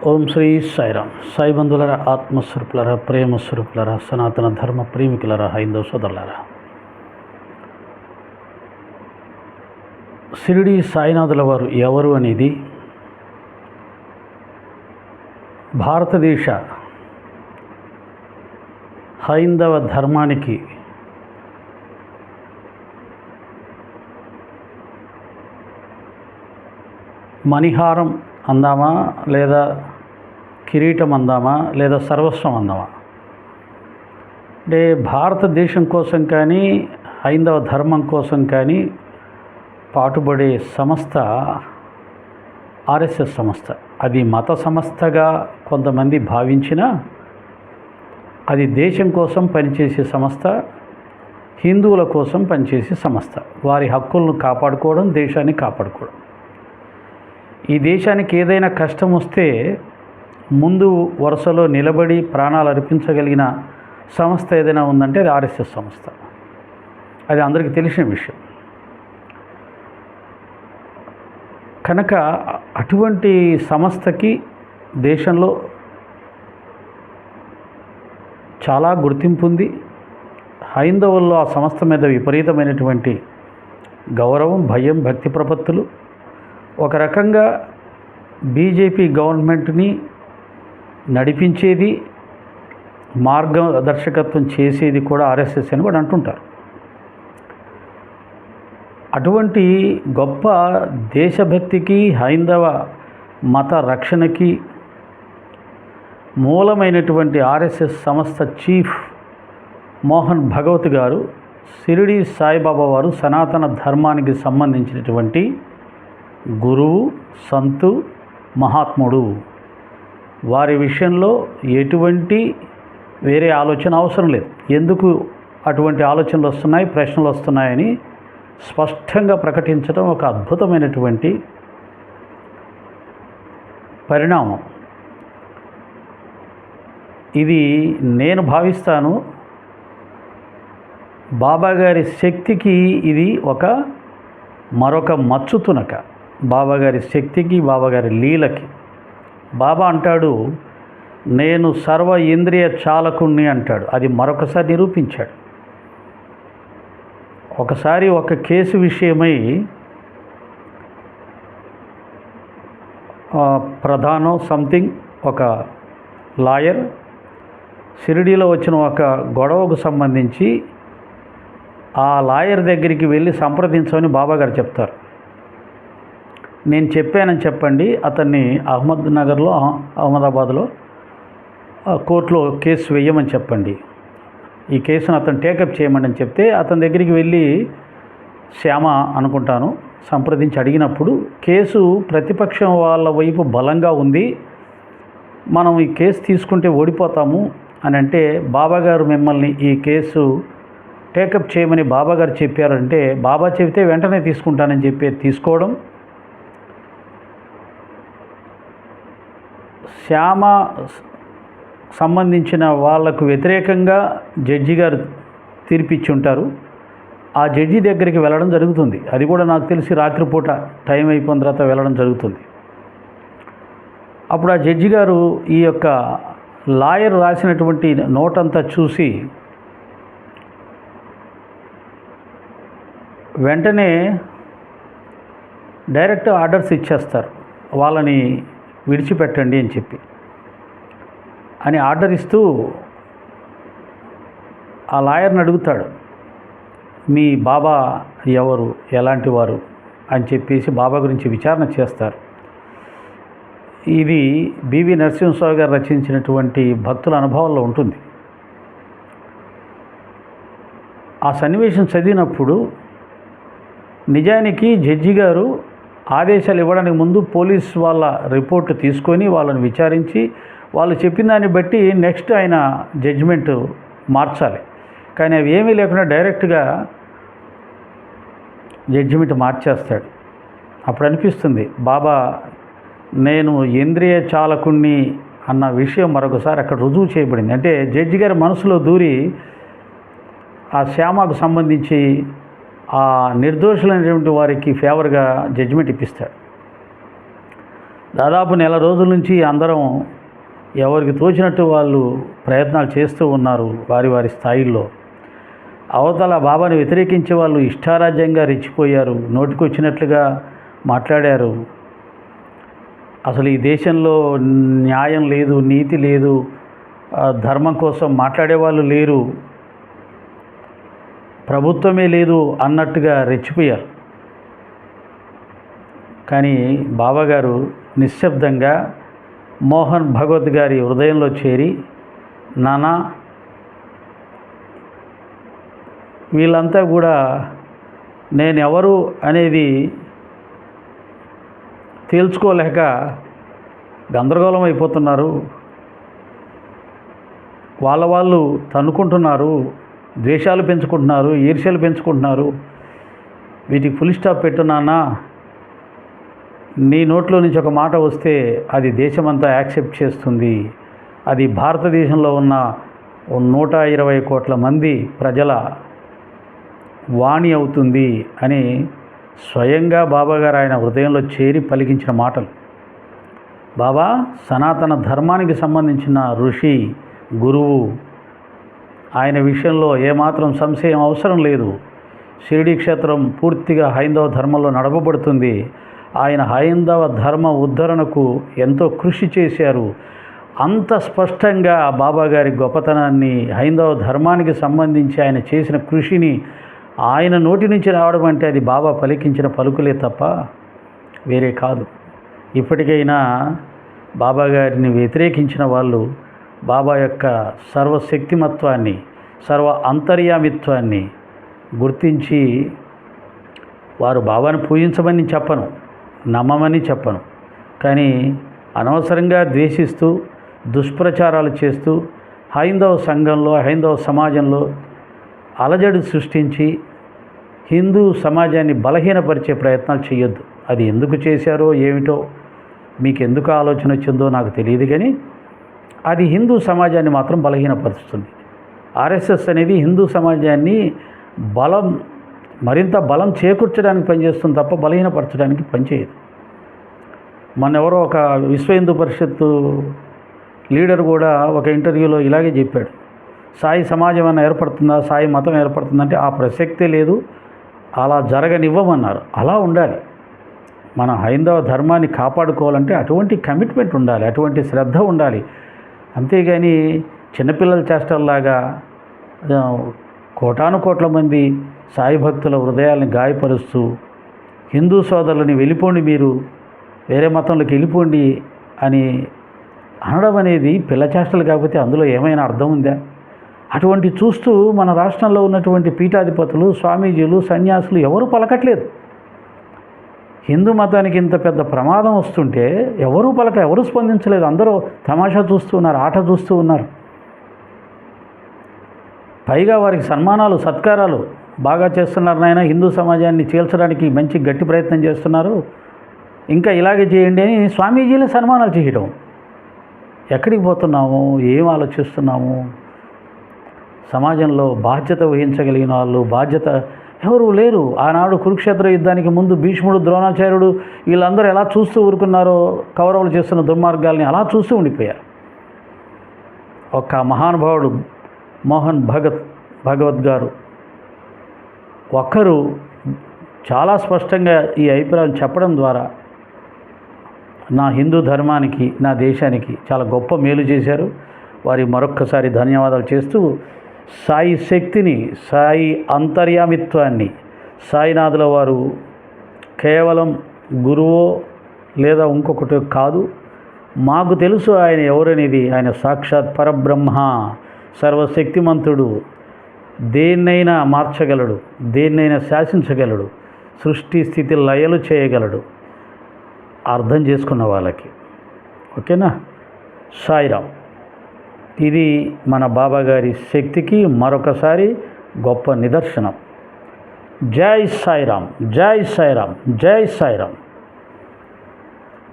ఓం శ్రీ సాయిరామ్. సాయి బంధువులరా ఆత్మస్వరూపులరా ప్రేమ సనాతన ధర్మ ప్రేమికులరా హైందవ సోదరులరా. షిరిడి సాయినాథుల వారు ఎవరు అనేది భారతదేశ హైందవ ధర్మానికి మణిహారం అందామా లేదా కిరీటం అందామా లేదా సర్వస్వం అందామా అంటే భారతదేశం కోసం కానీ హైందవ ధర్మం కోసం కానీ పాటుపడే సంస్థ ఆర్ఎస్ఎస్ సంస్థ. అది మత సంస్థగా కొంతమంది భావించినా అది దేశం కోసం పనిచేసే సంస్థ హిందువుల కోసం పనిచేసే సంస్థ. వారి హక్కులను కాపాడుకోవడం దేశాన్ని కాపాడుకోవడం. ఈ దేశానికి ఏదైనా కష్టం వస్తే ముందు వరుసలో నిలబడి ప్రాణాలు అర్పించగలిగిన సంస్థ ఏదైనా ఉందంటే అది ఆర్ఎస్ఎస్ సంస్థ. అది అందరికీ తెలిసిన విషయం. కనుక అటువంటి సంస్థకి దేశంలో చాలా గుర్తింపు ఉంది. హైందవుల్లో ఆ సంస్థ మీద విపరీతమైనటువంటి గౌరవం భయం భక్తి ప్రపత్తులు. ఒక రకంగా బీజేపీ గవర్నమెంట్ని నడిపించేది మార్గదర్శకత్వం చేసేది కూడా ఆర్ఎస్ఎస్ అని కూడా అంటుంటారు. అటువంటి గొప్ప దేశభక్తికి హైందవ మత రక్షణకి మూలమైనటువంటి ఆర్ఎస్ఎస్ సంస్థ చీఫ్ మోహన్ భగవత్ గారు షిరిడి సాయిబాబా వారు సనాతన ధర్మానికి సంబంధించినటువంటి గురువు సంతు మహాత్ముడు. వారి విషయంలో ఎటువంటి వేరే ఆలోచన అవసరం లేదు. ఎందుకు అటువంటి ఆలోచనలు వస్తున్నాయి ప్రశ్నలు వస్తున్నాయని స్పష్టంగా ప్రకటించడం ఒక అద్భుతమైనటువంటి పరిణామం. ఇది నేను భావిస్తాను బాబా గారి శక్తికి ఇది ఒక మరొక మచ్చు బాబాగారి శక్తికి బాబాగారి లీలకి. బాబా అంటాడు నేను సర్వ ఇంద్రియ చాలకుణ్ణి అంటాడు. అది మరొకసారి నిరూపించాడు. ఒకసారి ఒక కేసు విషయమై ప్రధానం సంథింగ్ ఒక లాయర్ షిరిడీలో వచ్చిన ఒక గొడవకు సంబంధించి ఆ లాయర్ దగ్గరికి వెళ్ళి సంప్రదించమని బాబాగారు చెప్తారు. నేను చెప్పానని చెప్పండి. అతన్ని అహ్మద్ నగర్లో అహ్మదాబాద్లో కోర్టులో కేసు వేయమని చెప్పండి. ఈ కేసును అతను టేకప్ చేయమని చెప్తే అతని దగ్గరికి వెళ్ళి శ్యామ అనుకుంటాను. సంప్రదించి అడిగినప్పుడు కేసు ప్రతిపక్షం వాళ్ళ వైపు బలంగా ఉంది. మనం ఈ కేసు తీసుకుంటే ఓడిపోతాము. అని అంటే బాబాగారు మిమ్మల్ని ఈ కేసు టేకప్ చేయమని బాబాగారు చెప్పారంటే బాబా చెబితే వెంటనే తీసుకుంటానని చెప్పి తీసుకోవడం శ్యామ సంబంధించిన వాళ్ళకు వ్యతిరేకంగా జడ్జి గారు తీర్పిచ్చి ఉంటారు ఆ జడ్జి దగ్గరికి వెళ్ళడం జరుగుతుంది. అది కూడా నాకు తెలిసి రాత్రిపూట టైం అయిపోయిన తర్వాత వెళ్ళడం జరుగుతుంది. అప్పుడు ఆ జడ్జి గారు ఈ యొక్క లాయర్ రాసినటువంటి నోట్ అంతా చూసి వెంటనే డైరెక్ట్ ఆర్డర్స్ ఇచ్చేస్తారు. వాళ్ళని విడిచిపెట్టండి అని చెప్పి అని ఆర్డర్ ఇస్తూ ఆ లాయర్ని అడుగుతాడు మీ బాబా ఎవరు? ఎలాంటి వారు? అని చెప్పేసి బాబా గురించి విచారణ చేస్తారు. ఇది బివి నరసింహస్వామి గారు రచించినటువంటి భక్తుల అనుభవంలో ఉంటుంది. ఆ సన్నివేశం చదివినప్పుడు నిజానికి జడ్జి గారు ఆదేశాలు ఇవ్వడానికి ముందు పోలీస్ వాళ్ళ రిపోర్ట్ తీసుకొని వాళ్ళని విచారించి వాళ్ళు చెప్పిన దాన్ని బట్టి నెక్స్ట్ ఆయన జడ్జిమెంట్ మార్చాలి. కానీ అవి ఏమీ లేకుండా డైరెక్ట్గా జడ్జిమెంట్ మార్చేస్తాడు. అప్పుడు అనిపిస్తుంది బాబా నేను ఇంద్రియ చాలకుణ్ణి అన్న విషయం మరొకసారి అక్కడ రుజువు చేయబడింది. అంటే జడ్జి గారి మనసులో దూరి ఆ శ్యామకు సంబంధించి ఆ నిర్దోషులైనటువంటి వారికి ఫేవర్గా జడ్జిమెంట్ ఇప్పిస్తాడు. దాదాపు నెల రోజుల నుంచి అందరం ఎవరికి తోచినట్టు వాళ్ళు ప్రయత్నాలు చేస్తూ ఉన్నారు వారి వారి స్థాయిల్లో. అవతల బాబాని వ్యతిరేకించే వాళ్ళు ఇష్టారాజ్యంగా రెచ్చిపోయారు నోటికొచ్చినట్లుగా మాట్లాడారు. అసలు ఈ దేశంలో న్యాయం లేదు నీతి లేదు ధర్మం కోసం మాట్లాడేవాళ్ళు లేరు. ప్రభుత్వమే లేదు అన్నట్టుగా రెచ్చిపోయారు. కానీ బాబాగారు నిశ్శబ్దంగా మోహన్ భగవత్ గారి హృదయంలో చేరి నానా వీళ్ళంతా కూడా నేను ఎవరు అనేది తేల్చుకోలేక గందరగోళం అయిపోతున్నారు. వాళ్ళ వాళ్ళు తన్నుకుంటున్నారు ద్వేషాలు పెంచుకుంటున్నారు ఈర్ష్యలు పెంచుకుంటున్నారు. వీటికి ఫుల్ స్టాప్ పెట్టున్నానా నీ నోట్లో నుంచి ఒక మాట వస్తే అది దేశమంతా యాక్సెప్ట్ చేస్తుంది. అది భారతదేశంలో ఉన్న నూట ఇరవై కోట్ల మంది ప్రజల వాణి అవుతుంది అని స్వయంగా బాబాగారు ఆయన హృదయంలో చేరి పలికించిన మాటలు. బాబా సనాతన ధర్మానికి సంబంధించిన ఋషి గురువు ఆయన విషయంలో ఏమాత్రం సంశయం అవసరం లేదు. షిరిడి క్షేత్రం పూర్తిగా హైందవ ధర్మంలో నడపబడుతుంది. ఆయన హైందవ ధర్మ ఉద్ధరణకు ఎంతో కృషి చేశారు. అంత స్పష్టంగా బాబా గారి గొప్పతనాన్ని హైందవ ధర్మానికి సంబంధించి ఆయన చేసిన కృషిని ఆయన నోటి నుంచి రావడం అంటే అది బాబా పలికించిన పలుకులే తప్ప వేరే కాదు. ఇప్పటికైనా బాబా గారిని వ్యతిరేకించిన వాళ్ళు బాబా యొక్క సర్వశక్తిమత్వాన్ని సర్వ అంతర్యామిత్వాన్ని గుర్తించి వారు బాబాను పూజించమని చెప్పను నమ్మమని చెప్పను. కానీ అనవసరంగా ద్వేషిస్తూ దుష్ప్రచారాలు చేస్తూ హైందవ సంఘంలో హైందవ సమాజంలో అలజడి సృష్టించి హిందూ సమాజాన్ని బలహీనపరిచే ప్రయత్నాలు చేయొద్దు అది ఎందుకు చేశారో ఏమిటో మీకు ఎందుకు ఆలోచన వచ్చిందో నాకు తెలియదు కానీ అది హిందూ సమాజాన్ని మాత్రం బలహీనపరుస్తుంది. ఆర్ఎస్ఎస్ అనేది హిందూ సమాజాన్ని బలం మరింత బలం చేకూర్చడానికి పనిచేస్తుంది తప్ప బలహీనపరచడానికి పనిచేయదు. మన ఎవరో ఒక విశ్వ హిందూ పరిషత్తు లీడర్ కూడా ఒక ఇంటర్వ్యూలో ఇలాగే చెప్పాడు. సాయి సమాజం అన్న ఏర్పడుతుందా సాయి మతం ఏర్పడుతుందంటే ఆ ప్రసక్తే లేదు అలా జరగనివ్వమన్నారు. అలా ఉండాలి. మన హైందవ ధర్మాన్ని కాపాడుకోవాలంటే అటువంటి కమిట్మెంట్ ఉండాలి అటువంటి శ్రద్ధ ఉండాలి. అంతేగాని చిన్నపిల్లల చేష్టల్లాగా కోటాను కోట్ల మంది సాయి భక్తుల హృదయాల్ని గాయపరుస్తూ హిందూ సోదరులని వెళ్ళిపోండి మీరు వేరే మతంలోకి వెళ్ళిపోండి అని అనడం అనేది పిల్ల చేష్టలు కాకపోతే అందులో ఏమైనా అర్థం ఉందా? అటువంటి చూస్తూ మన రాష్ట్రంలో ఉన్నటువంటి పీఠాధిపతులు స్వామీజీలు సన్యాసులు ఎవరు పలకట్లేదు. హిందూ మతానికి ఇంత పెద్ద ప్రమాదం వస్తుంటే ఎవరూ పలక ఎవరు స్పందించలేదు. అందరూ తమాషా చూస్తూ ఉన్నారు ఆట చూస్తూ ఉన్నారు. పైగా వారికి సన్మానాలు సత్కారాలు బాగా చేస్తున్నారు నాయన. హిందూ సమాజాన్ని చీల్చడానికి మంచి గట్టి ప్రయత్నం చేస్తున్నారు. ఇంకా ఇలాగే చేయండి అని స్వామీజీలే సన్మానాలు చేయడం ఎక్కడికి పోతున్నాము? ఏం ఆలోచిస్తున్నాము? సమాజంలో బాధ్యత వహించగలిగిన వాళ్ళు బాధ్యత ఎవరూ లేరు. ఆనాడు కురుక్షేత్ర యుద్ధానికి ముందు భీష్ముడు ద్రోణాచార్యుడు వీళ్ళందరూ ఎలా చూస్తూ ఊరుకున్నారో కౌరవులు చేస్తున్న దుర్మార్గాల్ని అలా చూస్తూ ఉండిపోయారు. ఒక మహానుభావుడు మోహన్ భగత్ భగవత్ గారు ఒక్కరు చాలా స్పష్టంగా ఈ అభిప్రాయం చెప్పడం ద్వారా నా హిందూ ధర్మానికి నా దేశానికి చాలా గొప్ప మేలు చేశారు. వారి మరొక్కసారి ధన్యవాదాలు చేస్తూ సాయి శక్తిని సాయి అంతర్యామిత్వాన్ని సాయినాథుల వారు కేవలం గురువో లేదా ఇంకొకటి కాదు మాకు తెలుసు ఆయన ఎవరనేది. ఆయన సాక్షాత్ పరబ్రహ్మ సర్వశక్తిమంతుడు. దేన్నైనా మార్చగలడు దేన్నైనా శాసించగలడు సృష్టి స్థితి లయలు చేయగలడు అర్థం చేసుకున్న వాళ్ళకి. ఓకేనా? సాయిరామ్. ఇది మన బాబాగారి శక్తికి మరొకసారి గొప్ప నిదర్శనం. జై సాయిరామ్ జై సాయిరామ్ జై సాయిరామ్.